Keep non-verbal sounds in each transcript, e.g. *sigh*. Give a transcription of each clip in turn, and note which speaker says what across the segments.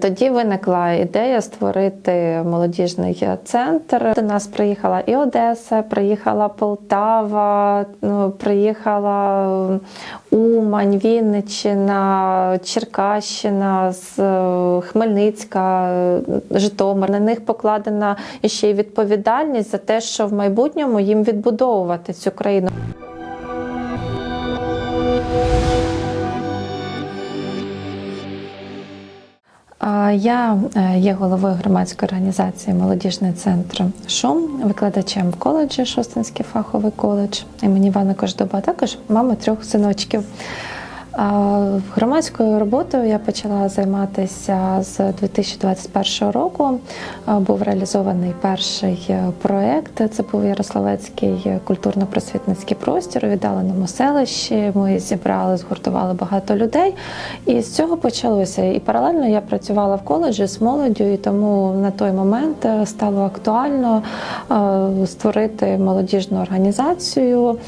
Speaker 1: Тоді виникла ідея створити молодіжний центр. До нас приїхала і Одеса, приїхала Полтава, ну, приїхала Умань, Вінниччина, Черкащина, е, Хмельницька, Житомир. На них покладена ще й відповідальність за те, що в майбутньому їм відбудовувати цю країну. Я е, є головою громадської організації Молодіжний центр Шум, викладачем в коледжі Шостинський фаховий коледж імені Івана Кождоба, а також мама трьох синочків. Громадською роботою я почала займатися з 2021 року. Був реалізований перший е, проєкт. Це був Ярославецький культурно-просвітницький простір у віддаленому селищі. Ми зібрали, згуртували багато людей. І з цього почалося. І паралельно я працювала в коледжі з молоддю, і тому на той момент е, стало актуально е, створити молодіжну організацію,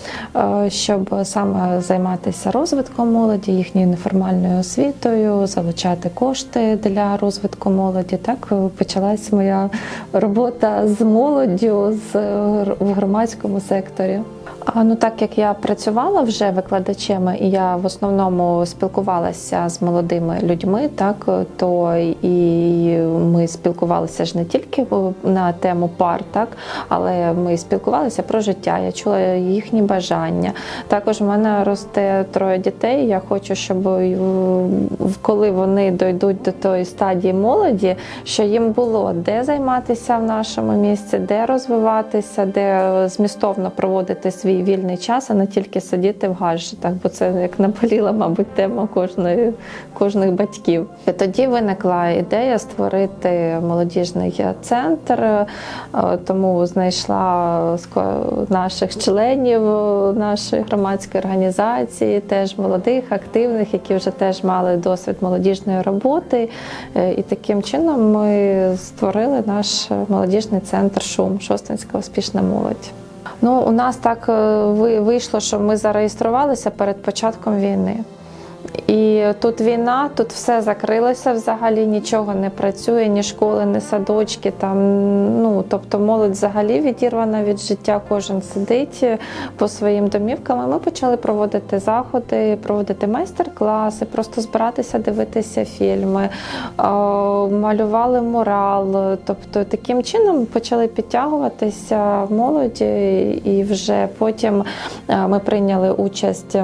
Speaker 1: щоб саме займатися розвитком молоді, їхньою неформальною освітою, залучати кошти для розвитку молоді. Так е, почалась моя робота з молоддю з е, в громадському секторі. Ну, так як я працювала вже викладачем, і я в основному спілкувалася з молодими людьми, так то і ми спілкувалися ж не тільки на тему пар, так але ми спілкувалися про життя. Я чула їхні бажання. Також в мене росте троє дітей. Я хочу, щоб е, коли вони дойдуть до тої стадії молоді, що їм було де займатися в нашому місці, де розвиватися, де змістовно проводити свій вільний час, а не тільки сидіти в гаджетах, бо це як наболіла, мабуть, тема кожної кожних батьків. Тоді виникла ідея створити молодіжний центр, е, тому знайшла наших членів нашої громадської організації, теж молодих, активних, які вже теж мали досвід молодіжної роботи. Е, І таким чином ми створили наш молодіжний центр Шум Шостинська успішна молодь. Ну, у нас так е, ви- вийшло, що ми зареєструвалися перед початком війни. І тут війна, тут все закрилося взагалі, нічого не працює, ні школи, ні садочки. Там, ну, тобто молодь взагалі відірвана від життя, кожен сидить по своїм домівкам. Ми почали проводити заходи, проводити майстер-класи, просто збиратися, дивитися фільми, малювали мурал. Тобто таким чином почали підтягуватися молоді, і вже потім ми прийняли участь.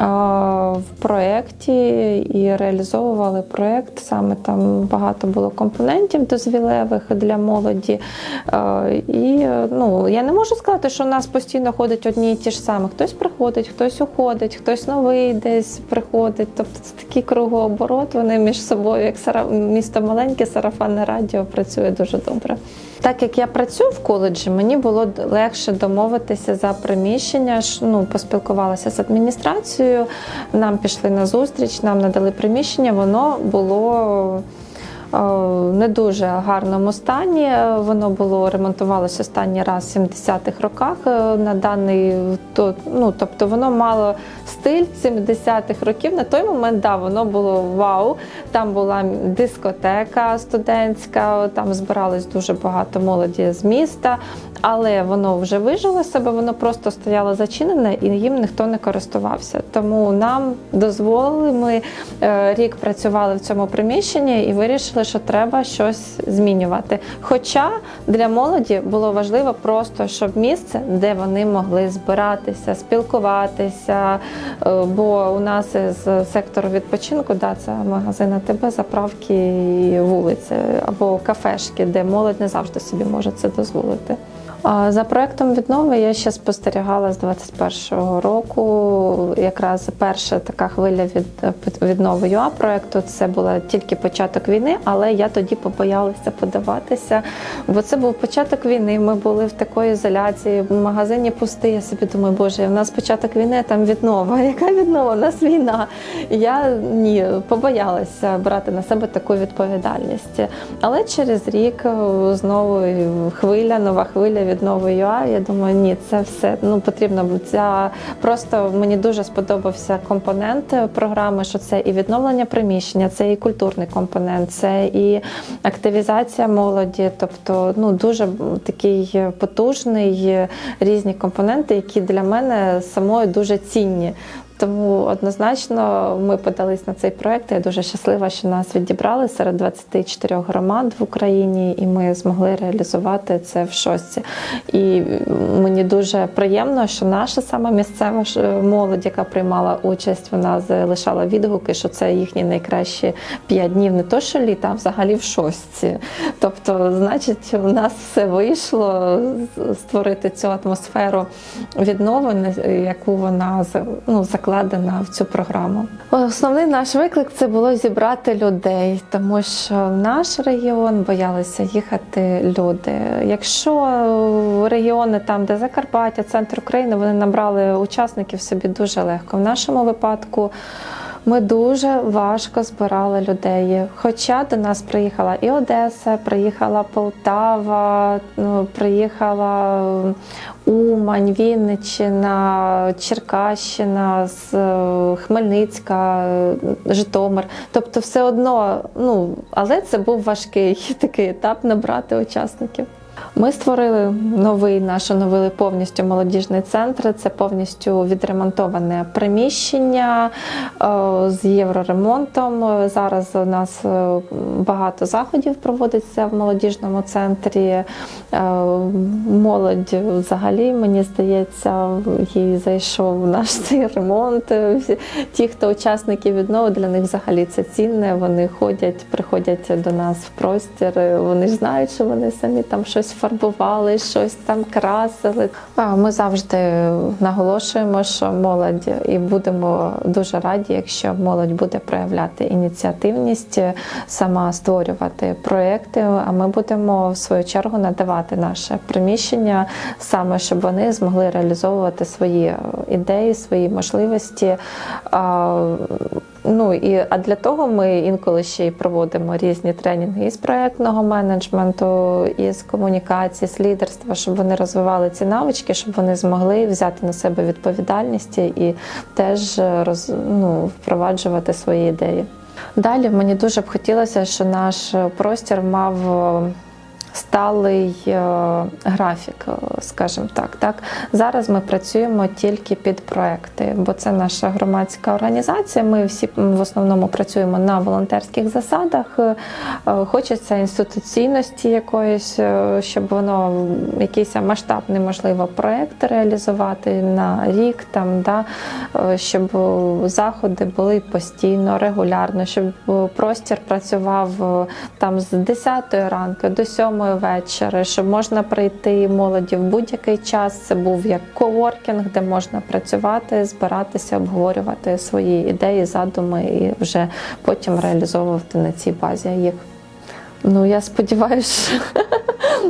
Speaker 1: В проєкті і реалізовували проєкт. Саме там багато було компонентів дозвілевих для молоді. І ну, я не можу сказати, що у нас постійно ходять одні і ті ж самі. Хтось приходить, хтось уходить, хтось новий десь приходить. Тобто це такий кругооборот. Вони між собою, як сара... місто маленьке, сарафанне радіо працює дуже добре. Так як я працюю в коледжі, мені було легше домовитися за приміщення. Ну, поспілкувалася з адміністрацією, нам пішли на зустріч, нам надали приміщення. Воно було не дуже гарному стані. Воно було ремонтувалося останній раз в 70-х роках. е, На даний то, ну, тобто воно мало стиль 70-х років. На той момент да, воно було вау. Там була дискотека студентська, там збиралось дуже багато молоді з міста, але воно вже вижило себе, воно просто стояло зачинене і їм ніхто не користувався. Тому нам дозволили. Ми е, рік працювали в цьому приміщенні і вирішили, що треба щось змінювати. Хоча для молоді було важливо просто, щоб місце, де вони могли збиратися, спілкуватися. Е, Бо у нас з сектору відпочинку, да, це магазин АТБ, заправки і вулиці або кафешки, де молодь не завжди собі може це дозволити. За проектом віднови я ще спостерігала з 21-го року. Якраз перша така хвиля від віднови ЮА проекту. Це була тільки початок війни, але я тоді побоялася подаватися, бо це був початок війни. Ми були в такої ізоляції, в магазині пустий. Я собі думаю, боже, в нас початок війни, а там віднова. *laughs* Яка віднова? У нас війна. Я ні, побоялася брати на себе таку відповідальність. Але через рік знову хвиля, нова хвиля від нової ЮА. Я думаю, ні, це все ну потрібно. Ця просто мені дуже сподобався компонент програми, що це і відновлення приміщення, це і культурний компонент, це і активізація молоді. Тобто, ну дуже такий потужний різні компоненти, які для мене самої дуже цінні. Тому однозначно ми подались на цей проект. Я дуже щаслива, що нас відібрали серед 24 громад в Україні, і ми змогли реалізувати це в шостці. І мені дуже приємно, що наша саме місцева молодь, яка приймала участь, вона залишала відгуки, що це їхні найкращі п'ять днів, не то що літа, а взагалі в шостці. Тобто, значить, у нас все вийшло створити цю атмосферу відновлення, яку вона ну, закладена в цю програму. Основний наш виклик це було зібрати людей, тому що в наш регіон боялися їхати люди. Якщо регіони там, де Закарпаття, центр України, вони набрали учасників собі дуже легко. В нашому випадку. Ми дуже важко збирали людей. Хоча до нас приїхала і Одеса, приїхала Полтава, ну, приїхала Умань, Вінниччина, Черкащина, е, Хмельницька, Житомир. Тобто, все одно, ну але це був важкий *laughs* такий етап набрати учасників. Ми створили новий наш оновили повністю молодіжний центр. Це повністю відремонтоване приміщення е, з євроремонтом. Зараз у нас е, багато заходів проводиться в молодіжному центрі. Е, Молодь взагалі, мені здається, їй зайшов наш *laughs* цей ремонт. Ті, хто учасники віднови, для них взагалі це цінне. Вони ходять, приходять до нас в простір. Вони ж знають, що вони самі там щось фарбували, щось там красили. Ми завжди наголошуємо, що молодь і будемо дуже раді, якщо молодь буде проявляти ініціативність, сама створювати проекти. А ми будемо в свою чергу надавати наше приміщення саме, щоб вони змогли реалізовувати свої е, ідеї, свої можливості. Ну і а для того ми інколи ще й проводимо різні тренінги із проектного менеджменту, із комунікації, з лідерства, щоб вони розвивали ці навички, щоб вони змогли взяти на себе відповідальність і теж е, роз, ну, впроваджувати свої ідеї. Далі мені дуже б хотілося, що наш простір мав. Сталий е, графік, е, скажімо так. так. Зараз ми працюємо тільки під проекти, бо це наша громадська організація. Ми всі в основному працюємо на волонтерських засадах. Е, Хочеться інституційності якоїсь, щоб воно якийсь масштабний, можливо, проект реалізувати на рік, там, да, щоб заходи були постійно, регулярно, щоб простір працював там з 10 ранку до 7 вечора, щоб можна прийти молоді в будь-який час. Це був як коворкінг, де можна працювати, збиратися, обговорювати свої ідеї, задуми і вже потім реалізовувати на цій базі їх. Ну, я сподіваюся,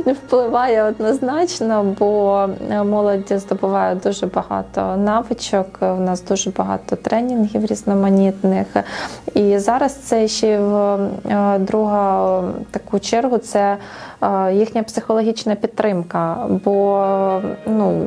Speaker 1: впливає однозначно, бо молодь здобуває дуже багато навичок. У нас дуже багато тренінгів різноманітних. І зараз це ще в е, друга е, таку чергу це е, їхня психологічна підтримка. Бо ну,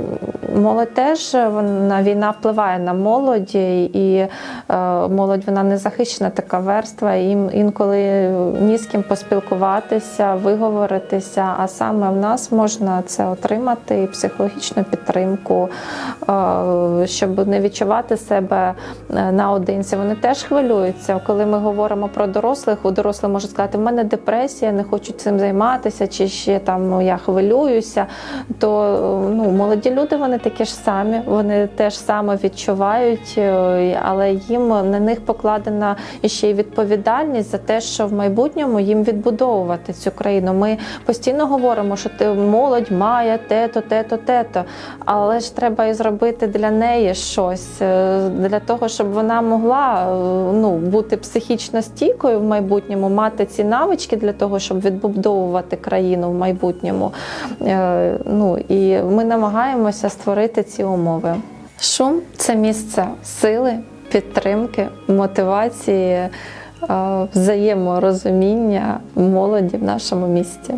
Speaker 1: молодь теж вона війна впливає на молодь, і е, молодь вона не захищена така верства. Їм інколи ні з ким поспілкуватися, виговоритися. А саме в нас можна це отримати і психологічну підтримку, е, щоб не відчувати себе е, наодинці. Вони теж хвилюються. Коли ми говоримо про дорослих, у дорослих можуть сказати, в мене депресія, не хочу цим займатися, чи ще там ну, я хвилююся. То ну, молоді люди вони такі ж самі, вони теж саме відчувають, е, але їм на них покладена ще й відповідальність за те, що в майбутньому їм відбудовувати цю країну. Ми постійно говоримо, що ти молодь має те-то, те-то, те-то. Але ж треба і зробити для неї щось е, для того, щоб вона могла е, ну, бути психічно стійкою в майбутньому, мати ці навички для того, щоб відбудовувати країну в майбутньому. Е, Ну і ми намагаємося створити ці умови. Шум це місце сили, підтримки, мотивації, взаєморозуміння молоді в нашому місті.